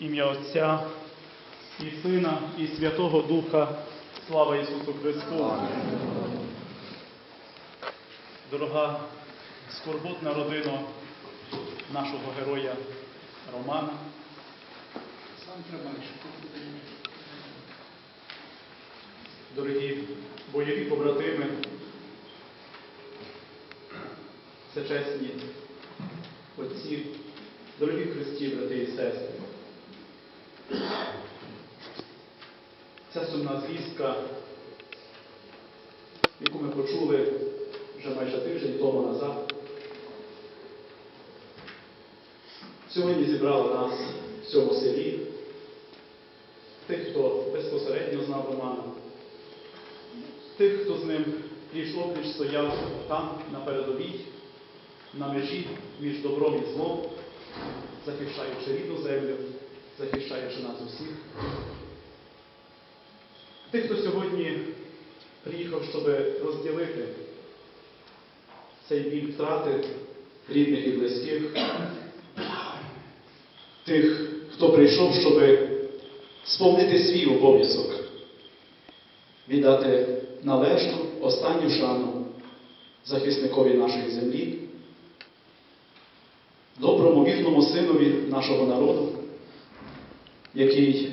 Ім'я Отця і Сина, і Святого Духа. Слава Ісусу Христу! Дорога скорботна родина нашого героя Романа. Сам тримаєш. Дорогі бойові побратими, всечесні отці, дорогі Христі, брати і сестри. Ця сумна звістка, яку ми почули вже майже тиждень тому назад, сьогодні зібрала нас в цьому селі, тих, хто безпосередньо знав Романа, тих, хто з ним пліч опліч стояв там, на передовій, на межі між добром і злом, захищаючи рідну землю, захищаючи нас усіх. Тих, хто сьогодні приїхав, щоб розділити цей біль втрати рідних і близьких, тих, хто прийшов, щоб сповнити свій обов'язок, віддати належну останню шану захисникові нашої землі, доброму вірному синові нашого народу, який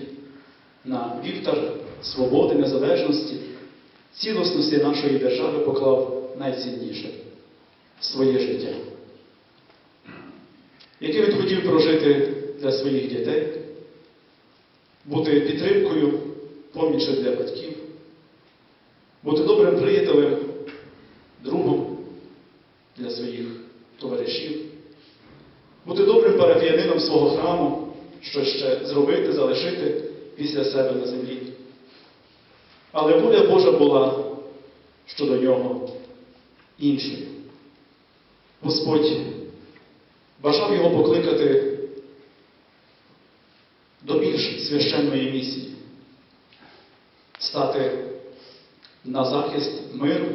на вівтар свободи, незалежності, цілісності нашої держави поклав найцінніше своє життя, яке він хотів прожити для своїх дітей, бути підтримкою, поміччю для батьків, бути добрим приятелем, другом для своїх товаришів, бути добрим свого храму, що ще зробити, залишити після себе на землі. Але воля Божа була щодо нього іншою. Господь бажав його покликати до більш священної місії, стати на захист миру,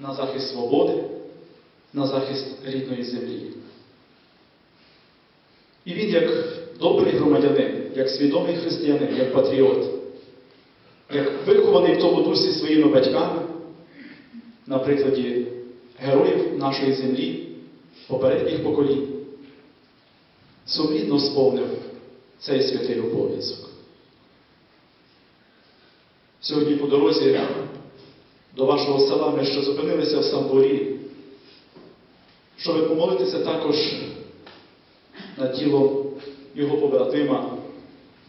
на захист свободи, на захист рідної землі. І він, як добрий громадянин, як свідомий християнин, як патріот, як вихований в тому дусі своїми батьками, на прикладі героїв нашої землі, попередніх поколінь, сумлінно сповнив цей святий обов'язок. Сьогодні по дорозі до вашого села ми ще зупинилися в Самборі, щоб помолитися також над тілом його побратима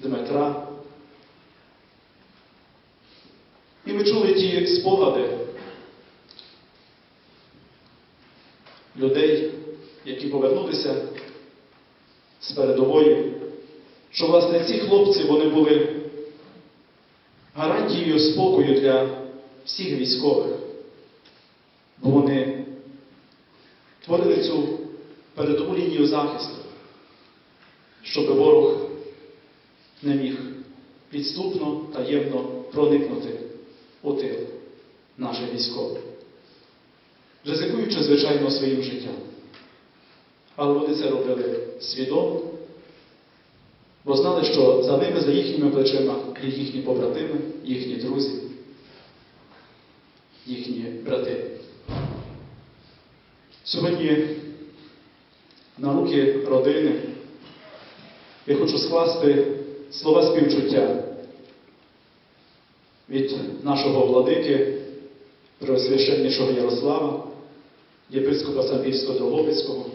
Дмитра. І ми чули ті спогади людей, які повернулися з передової, що, власне, ці хлопці вони були гарантією спокою для всіх військових, бо вони творили цю передову лінію захисту, щоб ворог не міг підступно, таємно проникнути у тил наших військових, ризикуючи, звичайно, своїм життям. Але вони це робили свідомо, бо знали, що за ними, за їхніми плечима є їхні побратими, їхні друзі, їхні брати. Сьогодні на руки родини я хочу скласти слова співчуття від нашого владики, Преосвященнішого Ярослава, єпископа Самбірського Дрогобицького,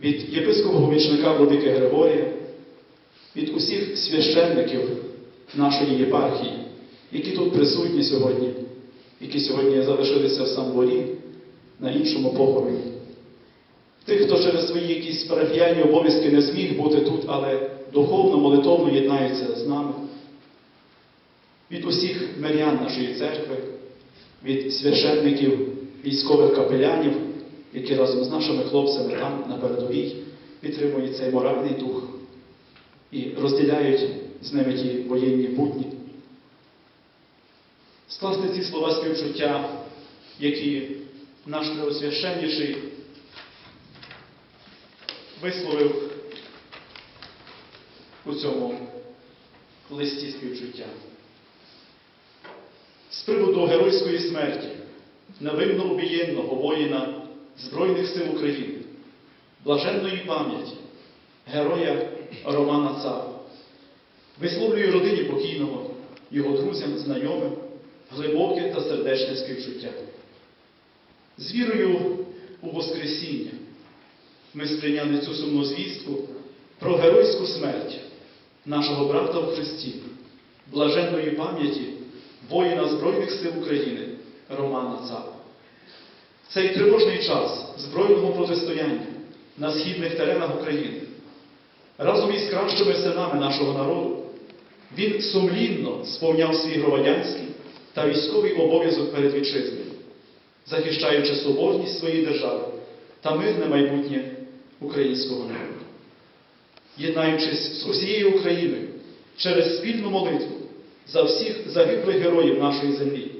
від єпископа помічника владики Григорія, від усіх священників нашої єпархії, які тут присутні сьогодні, які сьогодні залишилися в Самборі на іншому похороні. Тих, хто через свої якісь парафіальні обов'язки не зміг бути тут, але духовно, молитовно єднається з нами. Від усіх мирян нашої церкви, від священників, військових капелянів, які разом з нашими хлопцями там на передовій підтримують цей моральний дух і розділяють з ними ті воєнні будні. Скласти ці слова співчуття, які наш преосвященніший висловив у цьому листі співчуття. З приводу геройської смерті невинно убієнного воїна Збройних сил України, блаженної пам'яті, героя Романа Цапа, висловлюю родині покійного, його друзям, знайомим, глибоке та сердечне співчуття. З вірою у Воскресіння ми сприйняли цю сумну звістку про геройську смерть нашого брата у Христі, блаженної пам'яті воїна Збройних сил України Романа Цапа. В цей тривожний час збройного протистояння на східних теренах України разом із кращими синами нашого народу він сумлінно сповняв свій громадянський та військовий обов'язок перед вітчизною, захищаючи соборність своєї держави та мирне майбутнє українського народу. Єднаючись з усією Україною через спільну молитву за всіх загиблих героїв нашої землі,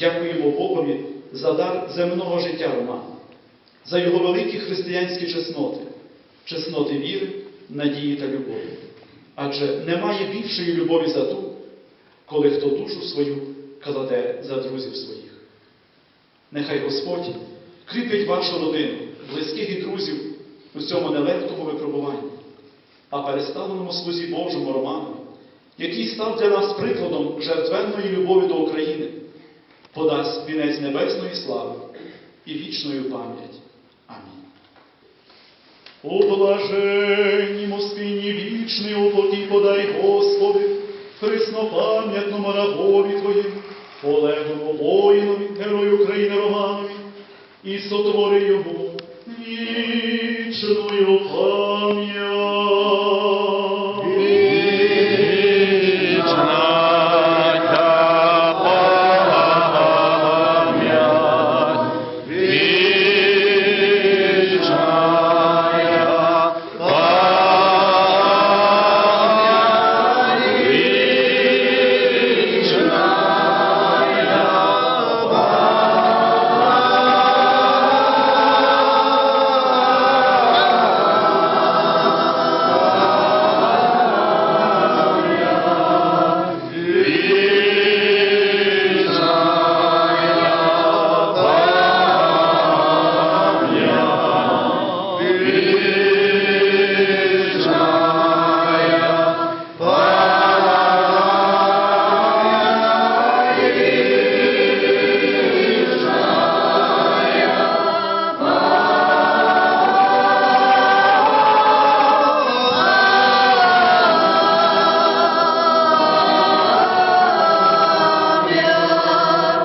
дякуємо Богові за дар земного життя Романа, за його великі християнські чесноти, чесноти віри, надії та любові. Адже немає більшої любові за ту, коли хто душу свою кладе за друзів своїх. Нехай Господь кріпить вашу родину, близьких і друзів у цьому нелегкому випробуванні, а переставленому слузі Божому Роману, який став для нас прикладом жертвенної любові до України, подасть вінець небесної слави і вічної пам'ять. Амінь. У блаженнім вічний упокій подай, Господи, хреснопам'ятному рабові Твоїм, полеглому воїнові, герою України Романові, і сотвори його 一生都有朋友